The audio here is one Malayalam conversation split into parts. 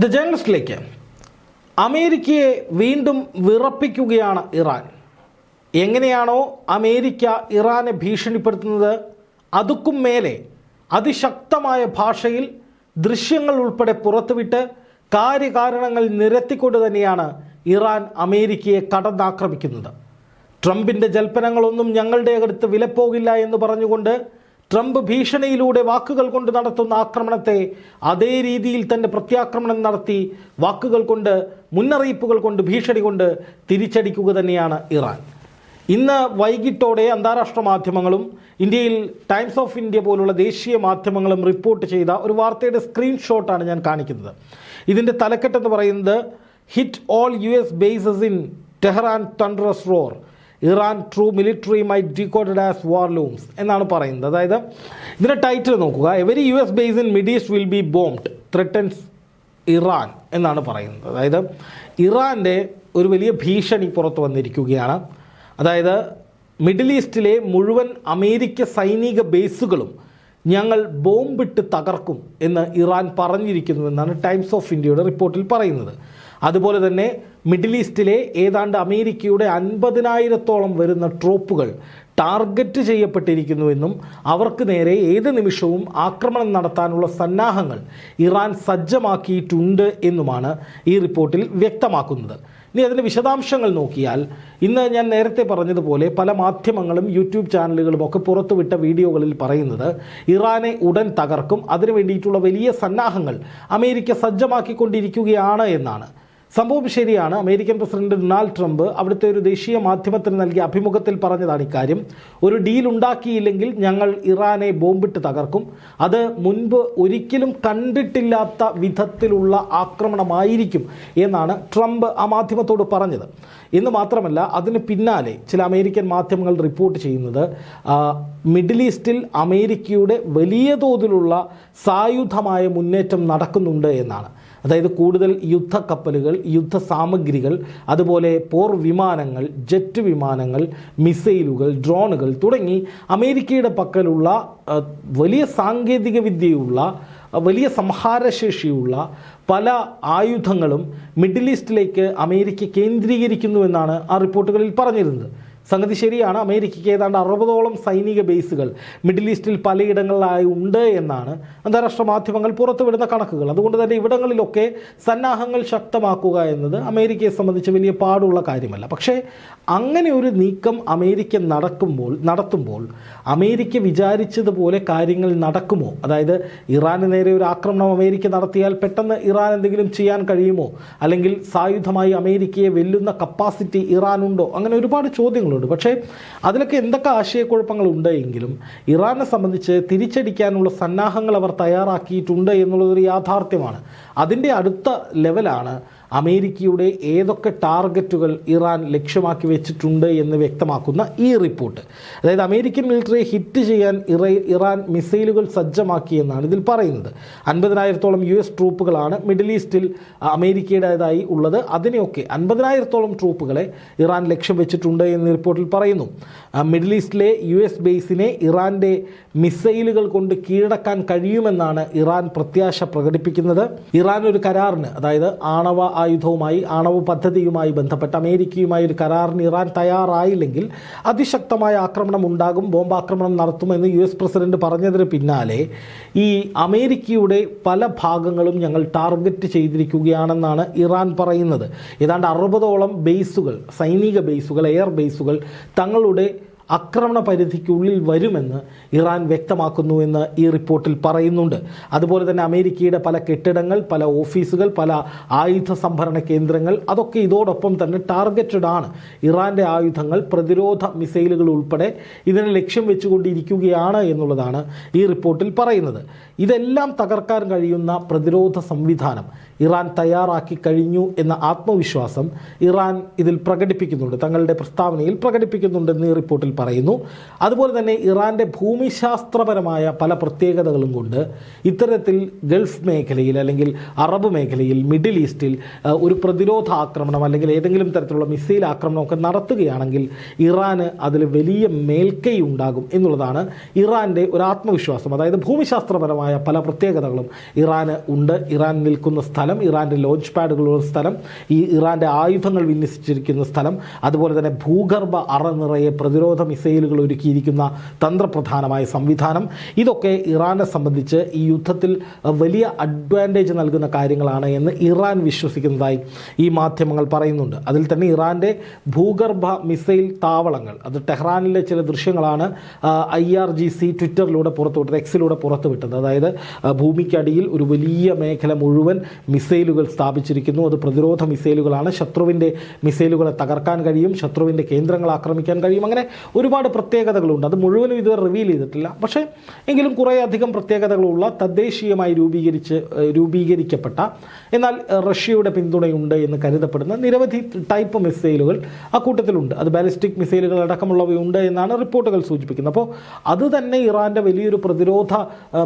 ദ ജേണലിസ്റ്റിലേക്ക് അമേരിക്കയെ വീണ്ടും വിറപ്പിക്കുകയാണ് ഇറാൻ. എങ്ങനെയാണോ അമേരിക്ക ഇറാനെ ഭീഷണിപ്പെടുത്തുന്നത് അതുക്കും മേലെ അതിശക്തമായ ഭാഷയിൽ ദൃശ്യങ്ങൾ ഉൾപ്പെടെ പുറത്തുവിട്ട് കാര്യകാരണങ്ങൾ നിരത്തിക്കൊണ്ട് തന്നെയാണ് ഇറാൻ അമേരിക്കയെ കടന്നാക്രമിക്കുന്നത്. ട്രംപിന്റെ ജൽപ്പനങ്ങളൊന്നും ഞങ്ങളുടെ അടുത്ത് വിലപ്പോകില്ല എന്ന് പറഞ്ഞുകൊണ്ട് ട്രംപ് ഭീഷണിയിലൂടെ വാക്കുകൾ കൊണ്ട് നടത്തുന്ന ആക്രമണത്തെ അതേ രീതിയിൽ തന്നെ പ്രത്യാക്രമണം നടത്തി വാക്കുകൾ കൊണ്ട് മുന്നറിയിപ്പുകൾ കൊണ്ട് ഭീഷണി കൊണ്ട് തിരിച്ചടിക്കുക തന്നെയാണ് ഇറാൻ. ഇന്ന് വൈകിട്ടോടെ അന്താരാഷ്ട്ര മാധ്യമങ്ങളും ഇന്ത്യയിൽ ടൈംസ് ഓഫ് ഇന്ത്യ പോലുള്ള ദേശീയ മാധ്യമങ്ങളും റിപ്പോർട്ട് ചെയ്ത ഒരു വാർത്തയുടെ സ്ക്രീൻഷോട്ടാണ് ഞാൻ കാണിക്കുന്നത്. ഇതിന്റെ തലക്കെട്ടെന്ന് പറയുന്നത് hit all U S bases in Tehran thunderous roar Iran true military might decoded as war looms എന്നാണ് പറയുന്നത്. അതായത് ഇതിന്റെ ടൈറ്റിൽ നോക്കുക. Every U S base in Mid East will be bombed threatens Iran എന്നാണ് പറയുന്നത്. അതായത് ഇറാന്റെ ഒരു വലിയ ഭീഷണി പുറത്തു വന്നിരിക്കുകയാണ്. അതായത് മിഡിൽ ഈസ്റ്റിലെ മുഴുവൻ അമേരിക്ക സൈനിക ബേസുകളും ഞങ്ങൾ ബോംബിട്ട് തകർക്കും എന്ന് ഇറാൻ പറഞ്ഞിരിക്കുന്നുവെന്നാണ് ടൈംസ് ഓഫ് ഇന്ത്യയുടെ റിപ്പോർട്ടിൽ പറയുന്നത്. അതുപോലെ തന്നെ മിഡിൽ ഈസ്റ്റിലെ ഏതാണ്ട് അമേരിക്കയുടെ അൻപതിനായിരത്തോളം വരുന്ന ട്രോപ്പുകൾ ടാർഗറ്റ് ചെയ്യപ്പെട്ടിരിക്കുന്നുവെന്നും അവർക്ക് നേരെ ഏത് നിമിഷവും ആക്രമണം നടത്താനുള്ള സന്നാഹങ്ങൾ ഇറാൻ സജ്ജമാക്കിയിട്ടുണ്ട് എന്നുമാണ് ഈ റിപ്പോർട്ടിൽ വ്യക്തമാക്കുന്നത്. ഇനി അതിന്റെ വിശദാംശങ്ങൾ നോക്കിയാൽ ഇന്ന് ഞാൻ നേരത്തെ പറഞ്ഞതുപോലെ പല മാധ്യമങ്ങളും യൂട്യൂബ് ചാനലുകളും ഒക്കെ പുറത്തുവിട്ട വീഡിയോകളിൽ പറയുന്നത് ഇറാനെ ഉടൻ തകർക്കും അതിനു വേണ്ടിയിട്ടുള്ള വലിയ സന്നാഹങ്ങൾ അമേരിക്ക സജ്ജമാക്കിക്കൊണ്ടിരിക്കുകയാണ് എന്നാണ്. സംഭവം ശരിയാണ്. അമേരിക്കൻ പ്രസിഡന്റ് ഡൊണാൾഡ് ട്രംപ് അവിടുത്തെ ഒരു ദേശീയ മാധ്യമത്തിന് നൽകിയ അഭിമുഖത്തിൽ പറഞ്ഞതാണ് ഇക്കാര്യം. ഒരു ഡീൽ ഉണ്ടാക്കിയില്ലെങ്കിൽ ഞങ്ങൾ ഇറാനെ ബോംബിട്ട് തകർക്കും. അത് മുൻപ് ഒരിക്കലും കണ്ടിട്ടില്ലാത്ത വിധത്തിലുള്ള ആക്രമണമായിരിക്കും എന്നാണ് ട്രംപ് ആ മാധ്യമത്തോട് പറഞ്ഞത്. എന്ന് മാത്രമല്ല അതിന് പിന്നാലെ ചില അമേരിക്കൻ മാധ്യമങ്ങൾ റിപ്പോർട്ട് ചെയ്യുന്നത് മിഡിൽ ഈസ്റ്റിൽ അമേരിക്കയുടെ വലിയ തോതിലുള്ള സായുധമായ മുന്നേറ്റം നടക്കുന്നുണ്ട് എന്നാണ്. അതായത് കൂടുതൽ യുദ്ധ കപ്പലുകൾ യുദ്ധ സാമഗ്രികൾ അതുപോലെ പോർ വിമാനങ്ങൾ ജെറ്റ് വിമാനങ്ങൾ മിസൈലുകൾ ഡ്രോണുകൾ തുടങ്ങി അമേരിക്കയുടെ പക്കലുള്ള വലിയ സാങ്കേതിക വിദ്യയുള്ള വലിയ സംഹാരശേഷിയുള്ള പല ആയുധങ്ങളും മിഡിൽ ഈസ്റ്റിലേക്ക് അമേരിക്ക കേന്ദ്രീകരിക്കുന്നു എന്നാണ് ആ റിപ്പോർട്ടുകളിൽ പറഞ്ഞിരുന്നത്. സംഗതി ശരിയാണ്. അമേരിക്കയ്ക്ക് ഏതാണ്ട് അറുപതോളം സൈനിക ബേസുകൾ മിഡിൽ ഈസ്റ്റിൽ പലയിടങ്ങളിലായി ഉണ്ട് എന്നാണ് അന്താരാഷ്ട്ര മാധ്യമങ്ങൾ പുറത്തുവിടുന്ന കണക്കുകൾ. അതുകൊണ്ട് തന്നെ ഇവിടങ്ങളിലൊക്കെ സന്നാഹങ്ങൾ ശക്തമാക്കുക എന്നത് അമേരിക്കയെ സംബന്ധിച്ച് വലിയ പാടുള്ള കാര്യമല്ല. പക്ഷേ അങ്ങനെ ഒരു നീക്കം അമേരിക്ക നടക്കുമ്പോൾ നടത്തുമ്പോൾ അമേരിക്ക വിചാരിച്ചതുപോലെ കാര്യങ്ങൾ നടക്കുമോ? അതായത് ഇറാന് നേരെ ഒരു ആക്രമണം അമേരിക്ക നടത്തിയാൽ പെട്ടെന്ന് ഇറാൻ എന്തെങ്കിലും ചെയ്യാൻ കഴിയുമോ? അല്ലെങ്കിൽ സായുധമായി അമേരിക്കയെ വെല്ലുന്ന കപ്പാസിറ്റി ഇറാനുണ്ടോ? അങ്ങനെ ഒരുപാട് ചോദ്യങ്ങളുണ്ട്. പക്ഷേ അതിലൊക്കെ എന്തൊക്കെ ആശയക്കുഴപ്പങ്ങൾ ഉണ്ടെങ്കിലും ഇറാനെ സംബന്ധിച്ച് തിരിച്ചടിക്കാനുള്ള സന്നാഹങ്ങൾ അവർ തയ്യാറാക്കിയിട്ടുണ്ട് എന്നുള്ളതൊരു യാഥാർത്ഥ്യമാണ്. അതിന്റെ അടുത്ത ലെവലാണ് അമേരിക്കയുടെ ഏതൊക്കെ ടാർഗറ്റുകൾ ഇറാൻ ലക്ഷ്യമാക്കി വെച്ചിട്ടുണ്ട് എന്ന് വ്യക്തമാക്കുന്ന ഈ റിപ്പോർട്ട്. അതായത് അമേരിക്കൻ മിലിറ്ററിയെ ഹിറ്റ് ചെയ്യാൻ ഇറ ഇറാൻ മിസൈലുകൾ സജ്ജമാക്കിയെന്നാണ് ഇതിൽ പറയുന്നത്. അൻപതിനായിരത്തോളം യു എസ് ട്രൂപ്പുകളാണ് മിഡിൽ ഈസ്റ്റിൽ അമേരിക്കയുടേതായി ഉള്ളത്. അതിനെയൊക്കെ അൻപതിനായിരത്തോളം ട്രൂപ്പുകളെ ഇറാൻ ലക്ഷ്യം വെച്ചിട്ടുണ്ട് എന്ന് റിപ്പോർട്ടിൽ പറയുന്നു. മിഡിൽ ഈസ്റ്റിലെ യു എസ് ബേസിനെ ഇറാന്റെ മിസൈലുകൾ കൊണ്ട് കീഴടക്കാൻ കഴിയുമെന്നാണ് ഇറാൻ പ്രത്യാശ പ്രകടിപ്പിക്കുന്നത്. ഇറാൻ ഒരു കരാറിന് അതായത് ആണവ ആയുധവുമായി ആണവ പദ്ധതിയുമായി ബന്ധപ്പെട്ട് അമേരിക്കയുമായി ഒരു കരാറിന് ഇറാൻ തയ്യാറായില്ലെങ്കിൽ അതിശക്തമായ ആക്രമണം ഉണ്ടാകും ബോംബാക്രമണം നടത്തുമെന്ന് യു എസ് പ്രസിഡന്റ് പറഞ്ഞതിന് പിന്നാലെ ഈ അമേരിക്കയുടെ പല ഭാഗങ്ങളും ഞങ്ങൾ ടാർഗറ്റ് ചെയ്തിരിക്കുകയാണെന്നാണ് ഇറാൻ പറയുന്നത്. ഏതാണ്ട് അറുപതോളം ബേസുകൾ സൈനിക ബേസുകൾ എയർ ബേസുകൾ തങ്ങളുടെ ആക്രമണ പരിധിക്കുള്ളിൽ വരുമെന്ന് ഇറാൻ വ്യക്തമാക്കുന്നു എന്ന് ഈ റിപ്പോർട്ടിൽ പറയുന്നുണ്ട്. അതുപോലെ തന്നെ അമേരിക്കയുടെ പല കെട്ടിടങ്ങൾ പല ഓഫീസുകൾ പല ആയുധ സംഭരണ കേന്ദ്രങ്ങൾ അതൊക്കെ ഇതോടൊപ്പം തന്നെ ടാർഗറ്റഡ് ആണ്. ഇറാന്റെ ആയുധങ്ങൾ പ്രതിരോധ മിസൈലുകൾ ഉൾപ്പെടെ ഇതിനെ ലക്ഷ്യം വെച്ചുകൊണ്ടിരിക്കുകയാണ് എന്നുള്ളതാണ് ഈ റിപ്പോർട്ടിൽ പറയുന്നത്. ഇതെല്ലാം തകർക്കാൻ കഴിയുന്ന പ്രതിരോധ സംവിധാനം. ഇറാൻ തയ്യാറാക്കി കഴിഞ്ഞു എന്ന ആത്മവിശ്വാസം ഇറാൻ ഇതിൽ പ്രകടിപ്പിക്കുന്നുണ്ട്. തങ്ങളുടെ പ്രസ്താവനയിൽ പ്രകടിപ്പിക്കുന്നുണ്ടെന്ന് ഈ റിപ്പോർട്ടിൽ പറയുന്നു. അതുപോലെ തന്നെ ഇറാന്റെ ഭൂമിശാസ്ത്രപരമായ പല പ്രത്യേകതകളും കൊണ്ട് ഇത്തരത്തിൽ ഗൾഫ് മേഖലയിൽ അല്ലെങ്കിൽ അറബ് മേഖലയിൽ മിഡിൽ ഈസ്റ്റിൽ ഒരു പ്രതിരോധ ആക്രമണം അല്ലെങ്കിൽ ഏതെങ്കിലും തരത്തിലുള്ള മിസൈൽ ആക്രമണമൊക്കെ നടത്തുകയാണെങ്കിൽ ഇറാന് അതിൽ വലിയ മേൽക്കൈ ഉണ്ടാകും എന്നുള്ളതാണ് ഇറാന്റെ ഒരു ആത്മവിശ്വാസം. അതായത് ഭൂമിശാസ്ത്രപരമായ പല പ്രത്യേകതകളും ഇറാന് ഉണ്ട്. ഇറാൻ നിൽക്കുന്ന സ്ഥലം ഇറാന്റെ ലോഞ്ച് പാഡുകളുള്ള സ്ഥലം ഈ ഇറാന്റെ ആയുധങ്ങൾ വിന്യസിച്ചിരിക്കുന്ന സ്ഥലം അതുപോലെ തന്നെ ഭൂഗർഭ അറ നിറയെ പ്രതിരോധ മിസൈലുകൾ ഒരുക്കിയിരിക്കുന്ന തന്ത്രപ്രധാനമായ സംവിധാനം. ഇതൊക്കെ ഇറാനെ സംബന്ധിച്ച് ഈ യുദ്ധത്തിൽ വലിയ അഡ്വാന്റേജ് നൽകുന്ന കാര്യങ്ങളാണ് എന്ന് ഇറാൻ വിശ്വസിക്കുന്നതായി ഈ മാധ്യമങ്ങൾ പറയുന്നുണ്ട്. അതിൽ തന്നെ ഇറാന്റെ ഭൂഗർഭ മിസൈൽ താവളങ്ങൾ അത് ടെഹ്റാനിലെ ചില ദൃശ്യങ്ങളാണ് ഐ ആർ ജി സി ട്വിറ്ററിലൂടെ പുറത്തുവിട്ടത് എക്സിലൂടെ പുറത്തുവിട്ടത്. അതായത് ഭൂമിക്കടിയിൽ ഒരു വലിയ മേഖല മുഴുവൻ മിസൈലുകൾ സ്ഥാപിച്ചിരിക്കുന്നു. അത് പ്രതിരോധ മിസൈലുകളാണ്. ശത്രുവിന്റെ മിസൈലുകളെ തകർക്കാൻ കഴിയും. ശത്രുവിന്റെ കേന്ദ്രങ്ങൾ ആക്രമിക്കാൻ കഴിയും. അങ്ങനെ ഒരുപാട് പ്രത്യേകതകളുണ്ട്. അത് മുഴുവനും ഇതുവരെ റിവീൽ ചെയ്തിട്ടില്ല. പക്ഷേ എങ്കിലും കുറേയധികം പ്രത്യേകതകളുള്ള തദ്ദേശീയമായി രൂപീകരിച്ച് രൂപീകരിക്കപ്പെട്ട എന്നാൽ റഷ്യയുടെ പിന്തുണയുണ്ട് എന്ന് കരുതപ്പെടുന്ന നിരവധി ടൈപ്പ് മിസൈലുകൾ അക്കൂട്ടത്തിലുണ്ട്. അത് ബാലിസ്റ്റിക് മിസൈലുകൾ അടക്കമുള്ളവയുണ്ട് എന്നാണ് റിപ്പോർട്ടുകൾ സൂചിപ്പിക്കുന്നത്. അപ്പോൾ അത് തന്നെ ഇറാന്റെ വലിയൊരു പ്രതിരോധ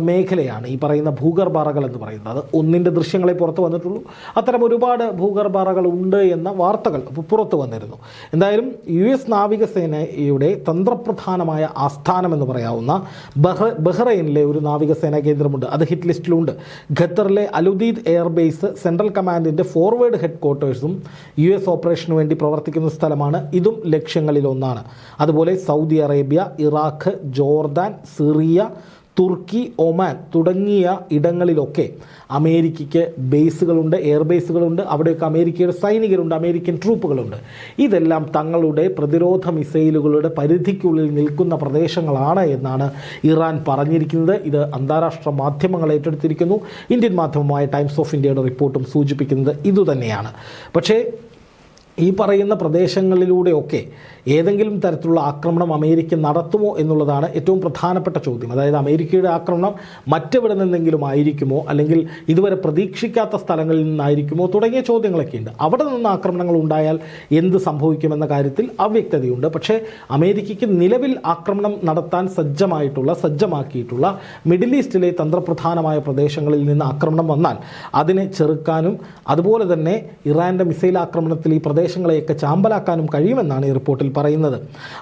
മേഖലയാണ് ഈ പറയുന്ന ഭൂഗർഭാറകൾ എന്ന് പറയുന്നത്. ഒന്നിന്റെ ദൃശ്യങ്ങളെ പുറത്ത് വന്നിട്ടുള്ളൂ. അത്തരം ഒരുപാട് ഭൂഗർഭറകൾ ഉണ്ട് എന്ന വാർത്തകൾ പുറത്തു വന്നിരുന്നു. എന്തായാലും യു എസ് നാവികസേനയുടെ തന്ത്രപ്രധാനമായ ആസ്ഥാനം എന്ന് പറയാവുന്ന ബഹ് ബഹ്റൈനിലെ ഒരു നാവികസേനാ കേന്ദ്രമുണ്ട്. അത് ഹിറ്റ് ലിസ്റ്റിലുണ്ട്. ഖത്തറിലെ അലുദീദ് എയർബേസ് സെൻട്രൽ കമാൻഡിന്റെ ഫോർവേഡ് ഹെഡ് ക്വാർട്ടേഴ്സും യു എസ് ഓപ്പറേഷന് വേണ്ടി പ്രവർത്തിക്കുന്ന സ്ഥലമാണ്. ഇതും ലക്ഷ്യങ്ങളിലൊന്നാണ്. അതുപോലെ Saudi Arabia Iraq Jordan Syria Turkey Oman തുടങ്ങിയ ഇടങ്ങളിലൊക്കെ അമേരിക്കയ്ക്ക് ബേസുകളുണ്ട് എയർ ബേസുകളുണ്ട് അവിടെയൊക്കെ അമേരിക്കയുടെ സൈനികരുണ്ട് അമേരിക്കൻ ട്രൂപ്പുകളുണ്ട്. ഇതെല്ലാം തങ്ങളുടെ പ്രതിരോധ മിസൈലുകളുടെ പരിധിക്കുള്ളിൽ നിൽക്കുന്ന പ്രദേശങ്ങളാണ് എന്നാണ് ഇറാൻ പറഞ്ഞിരിക്കുന്നത്. ഇത് അന്താരാഷ്ട്ര മാധ്യമങ്ങൾ ഏറ്റെടുത്തിരിക്കുന്നു. ഇന്ത്യൻ മാധ്യമമായ ടൈംസ് ഓഫ് ഇന്ത്യയുടെ റിപ്പോർട്ടും സൂചിപ്പിക്കുന്നത് ഇതുതന്നെയാണ്. പക്ഷേ ഈ പറയുന്ന പ്രദേശങ്ങളിലൂടെയൊക്കെ ഏതെങ്കിലും തരത്തിലുള്ള ആക്രമണം അമേരിക്ക നടത്തുമോ എന്നുള്ളതാണ് ഏറ്റവും പ്രധാനപ്പെട്ട ചോദ്യം. അതായത് അമേരിക്കയുടെ ആക്രമണം മറ്റെവിടെ നിന്നെങ്കിലും ആയിരിക്കുമോ? അല്ലെങ്കിൽ ഇതുവരെ പ്രതീക്ഷിക്കാത്ത സ്ഥലങ്ങളിൽ നിന്നായിരിക്കുമോ? തുടങ്ങിയ ചോദ്യങ്ങളൊക്കെ ഉണ്ട് അവിടെ നിന്ന് ആക്രമണങ്ങൾ ഉണ്ടായാൽ എന്ത് സംഭവിക്കുമെന്ന കാര്യത്തിൽ അവ്യക്തതയുണ്ട്. പക്ഷേ അമേരിക്കയ്ക്ക് നിലവിൽ ആക്രമണം നടത്താൻ സജ്ജമായിട്ടുള്ള സജ്ജമാക്കിയിട്ടുള്ള മിഡിൽ ഈസ്റ്റിലെ തന്ത്രപ്രധാനമായ പ്രദേശങ്ങളിൽ നിന്ന് ആക്രമണം വന്നാൽ അതിനെ ചെറുക്കാനും അതുപോലെ തന്നെ ഇറാന്റെ മിസൈൽ ആക്രമണത്തിൽ ഈ പ്രദേശങ്ങളെയൊക്കെ ചാമ്പലാക്കാനും കഴിയുമെന്നാണ് ഈ റിപ്പോർട്ടിൽ പറയുന്നത്.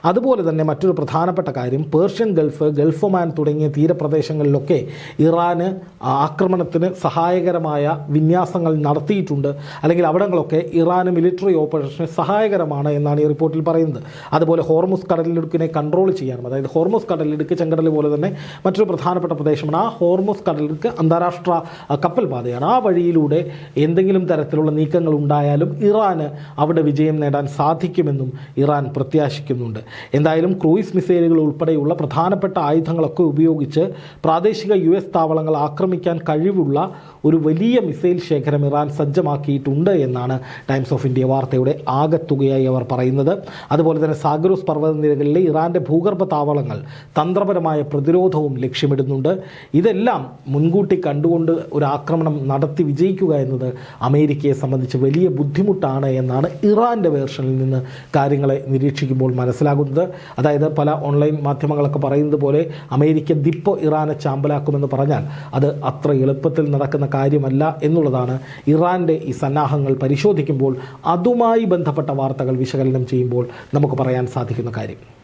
അതുപോലെ തന്നെ മറ്റൊരു പ്രധാനപ്പെട്ട കാര്യം പേർഷ്യൻ ഗൾഫ് ഗൾഫ് ഒമാൻ തുടങ്ങിയ തീരപ്രദേശങ്ങളിലൊക്കെ ഇറാന് ആക്രമണത്തിന് സഹായകരമായ വിന്യാസങ്ങൾ നടത്തിയിട്ടുണ്ട്. അല്ലെങ്കിൽ അവിടങ്ങളൊക്കെ ഇറാന് മിലിറ്ററി ഓപ്പറേഷന് സഹായകരമാണ് എന്നാണ് ഈ റിപ്പോർട്ടിൽ പറയുന്നത്. അതുപോലെ ഹോർമുസ് കടലിടുക്കിനെ കൺട്രോൾ ചെയ്യാനും അതായത് ഹോർമുസ് കടലിടുക്ക് ചെങ്കടൽ പോലെ തന്നെ മറ്റൊരു പ്രധാനപ്പെട്ട പ്രദേശമാണ് ആ ഹോർമുസ് കടലിടുക്ക് അന്താരാഷ്ട്ര കപ്പൽ പാതയാണ് ആ വഴിയിലൂടെ എന്തെങ്കിലും തരത്തിലുള്ള നീക്കങ്ങൾ ഉണ്ടായാലും ഇറാന് അവിടെ വിജയം നേടാൻ സാധിക്കുമെന്നും ഇറാൻ പ്രത്യാശിക്കുന്നുണ്ട്. എന്തായാലും ക്രൂയിസ് മിസൈലുകൾ ഉൾപ്പെടെയുള്ള പ്രധാനപ്പെട്ട ആയുധങ്ങളൊക്കെ ഉപയോഗിച്ച് പ്രാദേശിക യു എസ് താവളങ്ങൾ ആക്രമിക്കാൻ കഴിവുള്ള ഒരു വലിയ മിസൈൽ ശേഖരം ഇറാൻ സജ്ജമാക്കിയിട്ടുണ്ട് എന്നാണ് ടൈംസ് ഓഫ് ഇന്ത്യ വാർത്തയുടെ ആകത്തുകയായി അവർ പറയുന്നത്. അതുപോലെ തന്നെ സാഗറൂസ് പർവതനിരകളിലെ ഇറാന്റെ ഭൂഗർഭ താവളങ്ങൾ തന്ത്രപരമായ പ്രതിരോധവും ലക്ഷ്യമിടുന്നുണ്ട്. ഇതെല്ലാം മുൻകൂട്ടി കണ്ടുകൊണ്ട് ഒരു ആക്രമണം നടത്തി വിജയിക്കുക എന്നത് അമേരിക്കയെ സംബന്ധിച്ച് വലിയ ബുദ്ധിമുട്ടാണ് എന്നാണ് ഇറാന്റെ വേർഷനിൽ നിന്ന് കാര്യങ്ങളെ നിരീക്ഷിക്കുമ്പോൾ മനസ്സിലാകുന്നത്. അതായത് പല ഓൺലൈൻ മാധ്യമങ്ങളൊക്കെ പറയുന്നത് പോലെ അമേരിക്ക ദിപ്പോ ഇറാനെ ചാമ്പലാക്കുമെന്ന് പറഞ്ഞാൽ അത് അത്ര എളുപ്പത്തിൽ നടക്കുന്ന കാര്യമല്ല എന്നുള്ളതാണ് ഇറാന്റെ ഈ സന്നാഹങ്ങൾ പരിശോധിക്കുമ്പോൾ അതുമായി ബന്ധപ്പെട്ട വാർത്തകൾ വിശകലനം ചെയ്യുമ്പോൾ നമുക്ക് പറയാൻ സാധിക്കുന്ന കാര്യം.